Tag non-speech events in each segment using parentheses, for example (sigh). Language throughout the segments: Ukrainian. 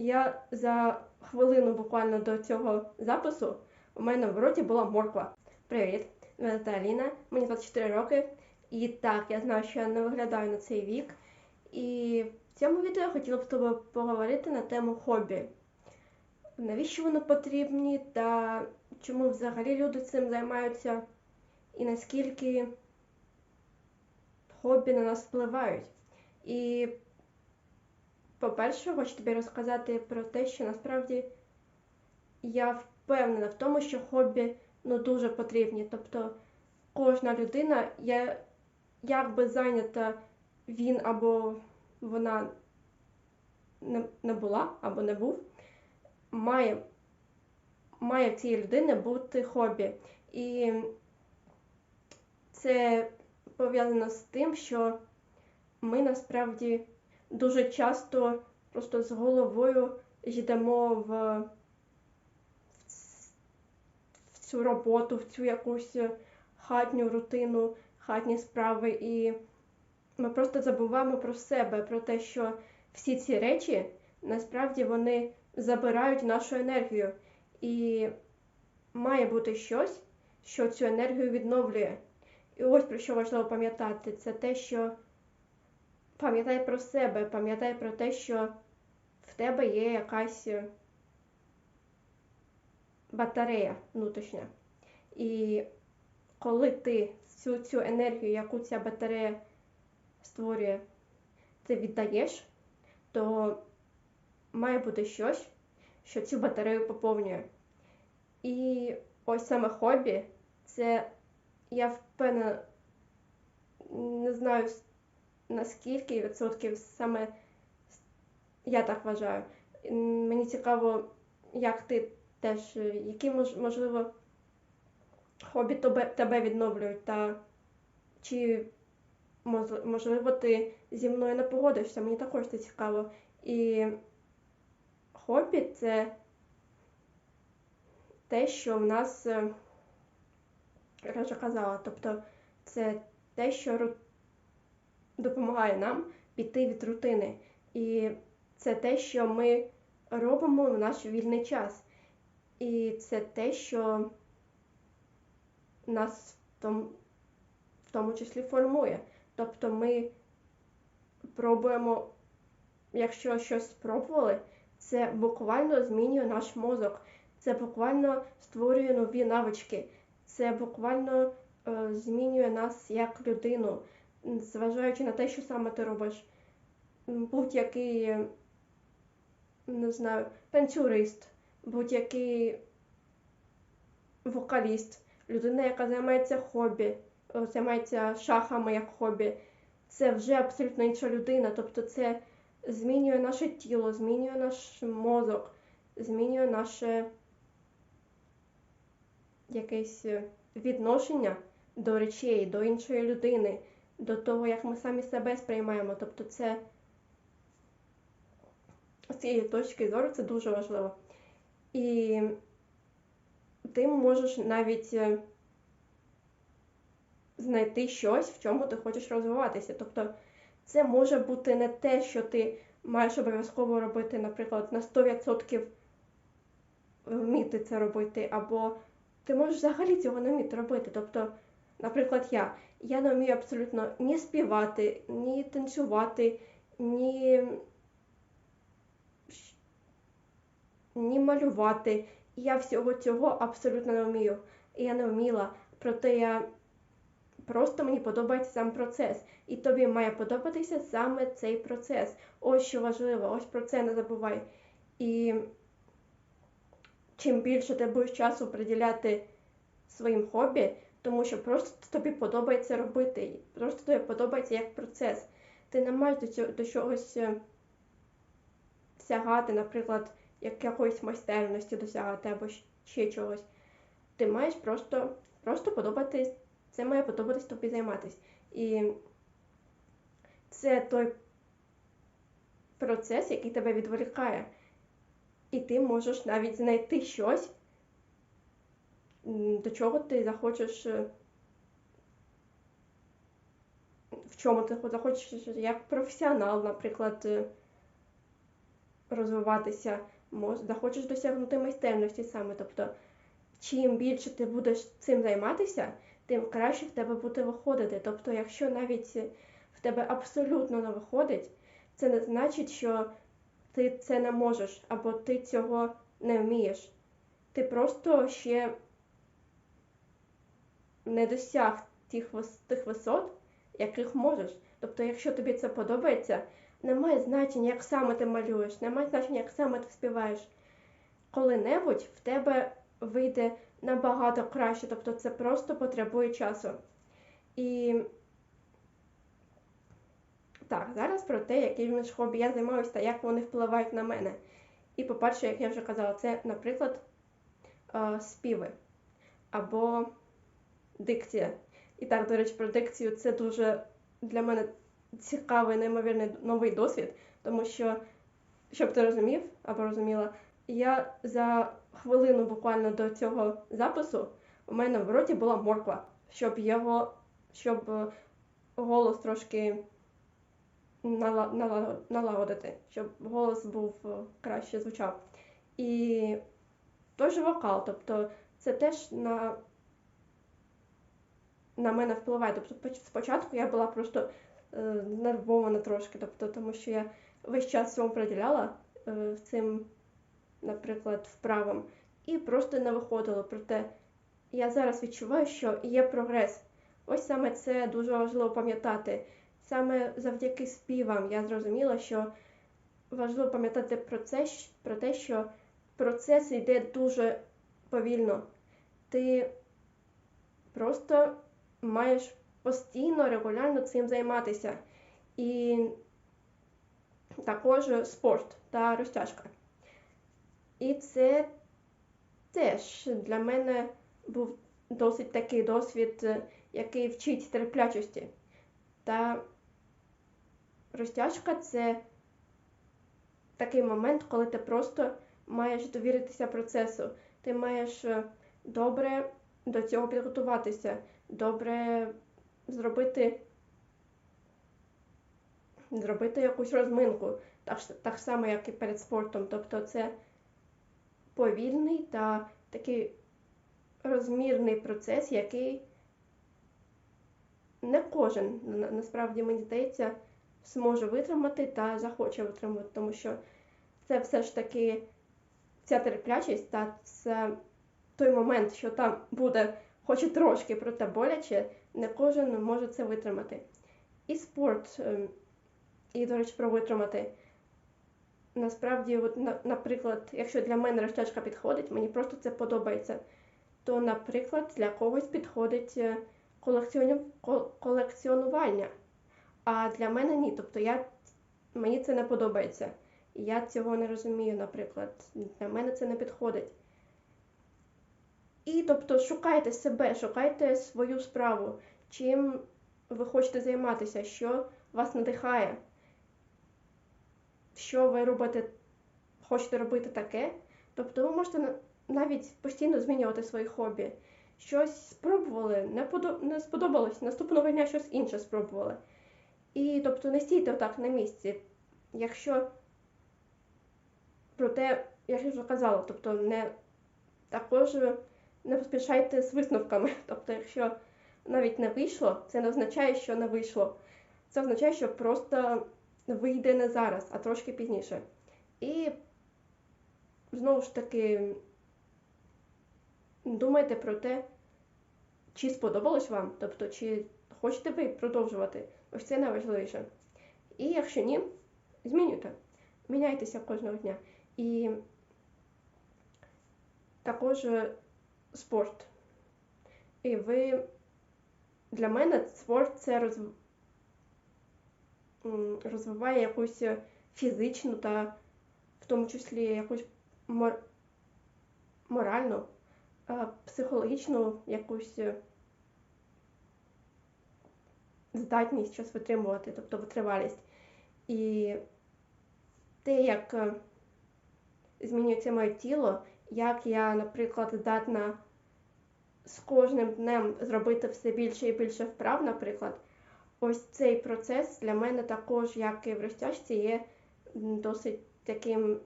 я за хвилину буквально до цього запису у мене в роті була морква. Привіт, мене звати Аліна, мені 24 роки. І так, я знаю, що я не виглядаю на цей вік. І в цьому відео я хотіла б з тобою поговорити на тему хобі. Навіщо вони потрібні та чому взагалі люди цим займаються, і наскільки хобі на нас впливають. І, по-перше, хочу тобі розказати про те, що насправді я впевнена в тому, що хобі ну, дуже потрібні. Тобто кожна людина, я, як би зайнята він або вона не, була або не був, має має в цій людини бути хобі. І це пов'язано з тим, що ми насправді дуже часто просто з головою йдемо в, в цю роботу, в цю якусь хатню рутину, хатні справи, і ми просто забуваємо про себе, про те, що всі ці речі насправді вони забирають нашу енергію. І має бути щось, що цю енергію відновлює. І ось про що важливо пам'ятати, це те, що пам'ятай про себе, пам'ятай про те, що в тебе є якась батарея внутрішня. І коли ти цю цю енергію, яку ця батарея створює, ти віддаєш, то має бути щось, що цю батарею поповнює. І ось саме хобі, це я впевнена, не знаю наскільки відсотків саме я так вважаю. Мені цікаво, як ти теж, які можливо хобі тебе, тебе відновлюють, та чи можливо ти зі мною не погодишся, мені також це цікаво. І хобі це те, що в нас, е, я вже казала, тобто це те, що допомагає нам піти від рутини. І це те, що ми робимо в наш вільний час. І це те, що нас в тому, в тому числі формує. Тобто ми пробуємо, якщо щось спробували, це буквально змінює наш мозок, це буквально створює нові навички, це буквально е, змінює нас як людину, зважаючи на те, що саме ти робиш. Будь-який, не знаю, танцюрист, будь-який вокаліст, людина, яка займається хобі, займається шахами як хобі, це вже абсолютно інша людина. Тобто це змінює наше тіло, змінює наш мозок, змінює наше якесь е, відношення до речей, до іншої людини, до того, як ми самі себе сприймаємо. Тобто, це з цієї точки зору це дуже важливо. І ти можеш навіть е, знайти щось, в чому ти хочеш розвиватися. Тобто, це може бути не те, що ти маєш обов'язково робити, наприклад, на 100% вміти це робити, або ти можеш взагалі цього не вміти робити. Тобто, наприклад, я я не вмію абсолютно ні співати, ні танцювати, ні ні малювати. Я всього цього абсолютно не вмію. І я не вміла. Проте я просто мені подобається сам процес. І тобі має подобатися саме цей процес. Ось що важливо, ось про це не забувай. І чим більше ти будеш часу приділяти своїм хобі, тому що просто тобі подобається робити, просто тобі подобається як процес. Ти не маєш до, цього, до чогось е, сягати, наприклад, якоїсь майстерності досягати або ще чогось. Ти маєш просто просто подобатись, це має подобатись тобі займатися. І це той процес, який тебе відволікає і ти можеш навіть знайти щось, до чого ти захочеш, е, в чому ти захочеш як професіонал, наприклад, е, розвиватися, захочеш досягнути майстерності саме. Тобто, чим більше ти будеш цим займатися, тим краще в тебе буде виходити. Тобто, якщо навіть в тебе абсолютно не виходить, це не значить, що ти це не можеш або ти цього не вмієш. Ти просто ще не досяг тих, тих висот, яких можеш. Тобто, якщо тобі це подобається, немає значення, як саме ти малюєш, немає значення, як саме ти співаєш. Коли-небудь в тебе вийде набагато краще, тобто це просто потребує часу. І так, зараз про те, якими ж хобі я займаюся та як вони впливають на мене. І, по-перше, як я вже казала, це, наприклад, співи або дикція. І так, до речі, про дикцію це дуже для мене цікавий, неймовірний новий досвід, тому що, щоб ти розумів або розуміла, я за хвилину буквально до цього запису у мене в роті була морква, щоб його, щоб голос трошки налагодити, щоб голос був краще звучав. І той же вокал, тобто це теж на на мене впливає. Тобто спочатку я була просто е, нервована трошки, тобто, тому що я весь час цьому приділяла е, цим, наприклад, вправам, і просто не виходило. Проте я зараз відчуваю, що є прогрес. Ось саме це дуже важливо пам'ятати. Саме завдяки співам я зрозуміла, що важливо пам'ятати про це, про те, що процес йде дуже повільно. Ти просто маєш постійно, регулярно цим займатися. І також спорт та розтяжка. І це теж для мене був досить такий досвід, який вчить терплячості. Та розтяжка це такий момент, коли ти просто маєш довіритися процесу. Ти маєш добре до цього підготуватися добре зробити зробити якусь розминку, так, так само, як і перед спортом. Тобто це повільний та такий розмірний процес, який не кожен, насправді, мені здається, зможе витримати та захоче витримати, тому що це все ж таки ця терплячість та це той момент, що там буде хоч і трошки, проте боляче, не кожен може це витримати. І спорт, ем, і, до речі, про витримати. Насправді, от, наприклад, якщо для мене розтяжка підходить, мені просто це подобається, то, наприклад, для когось підходить е, колекціонування. А для мене ні. Тобто я, мені це не подобається. Я цього не розумію, наприклад. Для мене це не підходить. І тобто шукайте себе, шукайте свою справу, чим ви хочете займатися, що вас надихає, що ви робите, хочете робити таке. Тобто ви можете навіть постійно змінювати свої хобі. Щось спробували, не подоб... не сподобалось, наступного дня щось інше спробували. І тобто не стійте отак на місці. Якщо проте, як я вже казала, тобто не також не поспішайте з висновками. (laughs) Тобто, якщо навіть не вийшло, це не означає, що не вийшло. Це означає, що просто вийде не зараз, а трошки пізніше. І знову ж таки думайте про те, чи сподобалось вам, тобто, чи хочете ви продовжувати. Ось це найважливіше. І якщо ні, змінюйте. Міняйтеся кожного дня. І також спорт. І ви для мене спорт це розв... розвиває якусь фізичну та в тому числі якусь мор... моральну, психологічну якусь здатність щось витримувати, тобто витривалість. І те, як е, змінюється моє тіло, як я, наприклад, здатна з кожним днем зробити все більше і більше вправ, наприклад, ось цей процес для мене також, як і в розтяжці, є досить таким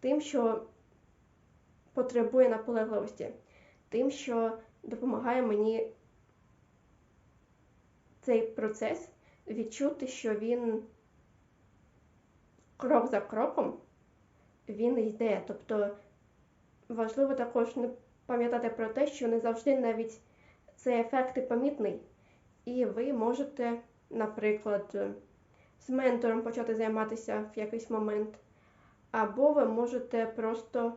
тим, що потребує наполегливості, тим, що допомагає мені цей процес відчути, що він крок за кроком він йде. Тобто важливо також не пам'ятати про те, що не завжди навіть цей ефект і помітний. І ви можете, наприклад, з ментором почати займатися в якийсь момент. Або ви можете просто,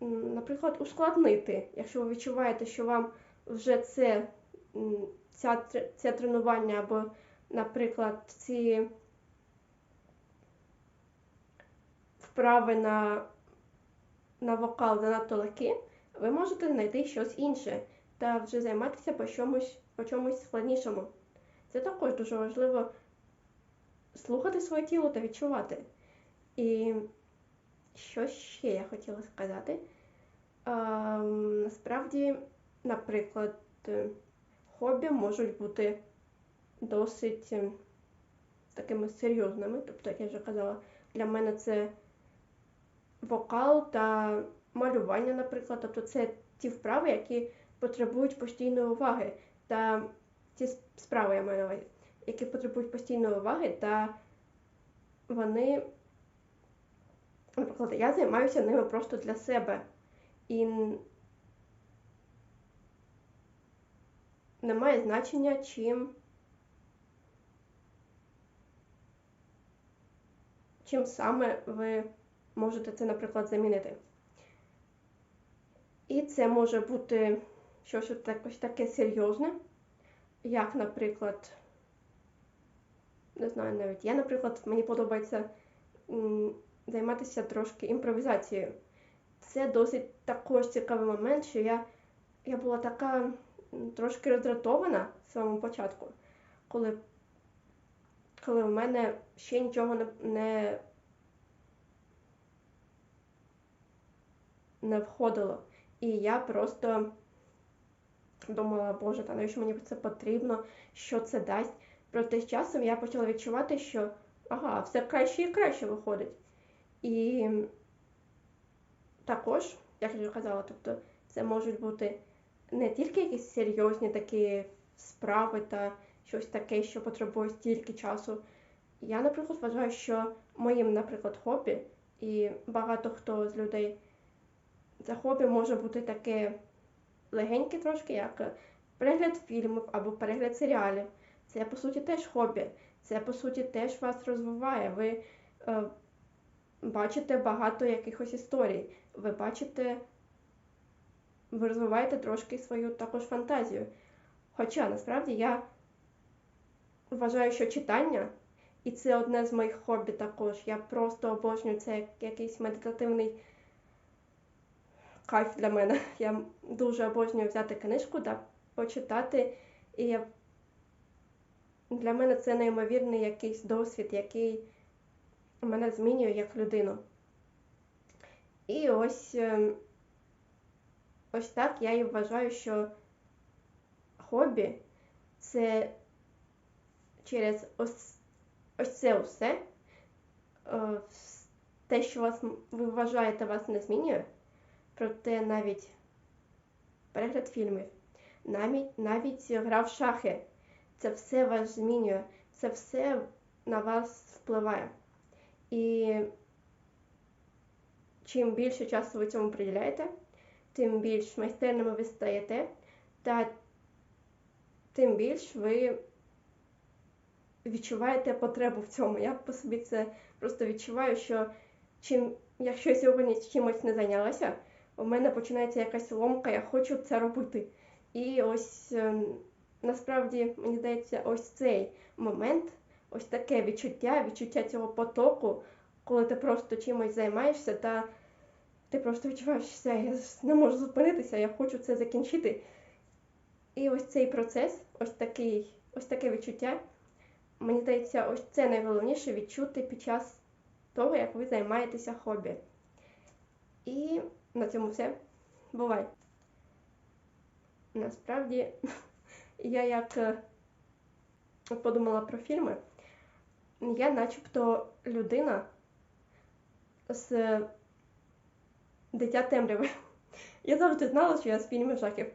наприклад, ускладнити, якщо ви відчуваєте, що вам вже це, ця, це тренування, або, наприклад, ці вправи на на вокал занадто легкі, ви можете знайти щось інше та вже займатися по чомусь, по чомусь складнішому. Це також дуже важливо слухати своє тіло та відчувати. І що ще я хотіла сказати? А, насправді, наприклад, хобі можуть бути досить ем, такими серйозними. Тобто, як я вже казала, для мене це вокал та малювання, наприклад. Тобто це ті вправи, які потребують постійної уваги. Та ті справи я маю на увазі, які потребують постійної уваги, та вони, наприклад, я займаюся ними просто для себе. І немає значення, чим чим саме ви можете це, наприклад, замінити. І це може бути щось таке серйозне, як, наприклад, не знаю навіть, я, наприклад, мені подобається займатися трошки імпровізацією. Це досить також цікавий момент, що я я була така трошки роздратована в самому початку, коли коли в мене ще нічого не, не не входило. І я просто думала, боже, та навіщо мені це потрібно, що це дасть. Проте з часом я почала відчувати, що ага, все краще і краще виходить. І також, як я вже казала, тобто це можуть бути не тільки якісь серйозні такі справи та щось таке, що потребує стільки часу. Я, наприклад, вважаю, що моїм, наприклад, хобі, і багато хто з людей це хобі може бути таке легеньке трошки, як перегляд фільмів або перегляд серіалів. Це, по суті, теж хобі. Це, по суті, теж вас розвиває. Ви е, бачите багато якихось історій. Ви бачите, ви розвиваєте трошки свою також фантазію. Хоча насправді я вважаю, що читання, і це одне з моїх хобі також. Я просто обожнюю це як якийсь медитативний кайф для мене. (laughs) Я дуже обожнюю взяти книжку та почитати. І для мене це неймовірний якийсь досвід, який мене змінює як людину. І ось ем, ось так я і вважаю, що хобі це через ось ось це все, е, те, що вас ви вважаєте, вас не змінює. Проте навіть перегляд фільмів, навіть навіть гра в шахи, це все вас змінює, це все на вас впливає. І чим більше часу ви цьому приділяєте, тим більш майстерними ви стаєте, та тим більш ви відчуваєте потребу в цьому. Я по собі це просто відчуваю, що чим, якщо я сьогодні чимось не зайнялася, у мене починається якась ломка, я хочу це робити. І ось ем, насправді мені здається, ось цей момент, ось таке відчуття, відчуття цього потоку, коли ти просто чимось займаєшся, та ти просто відчуваєш все, я не можу зупинитися, я хочу це закінчити. І ось цей процес, ось такий, ось таке відчуття. Мені здається, ось це найголовніше відчути під час того, як ви займаєтеся хобі. І на цьому все. Бувай! Насправді, (laughs) я як е, подумала про фільми, я начебто людина з Дитя темряви. (laughs) Я завжди знала, що я з фільмів жахів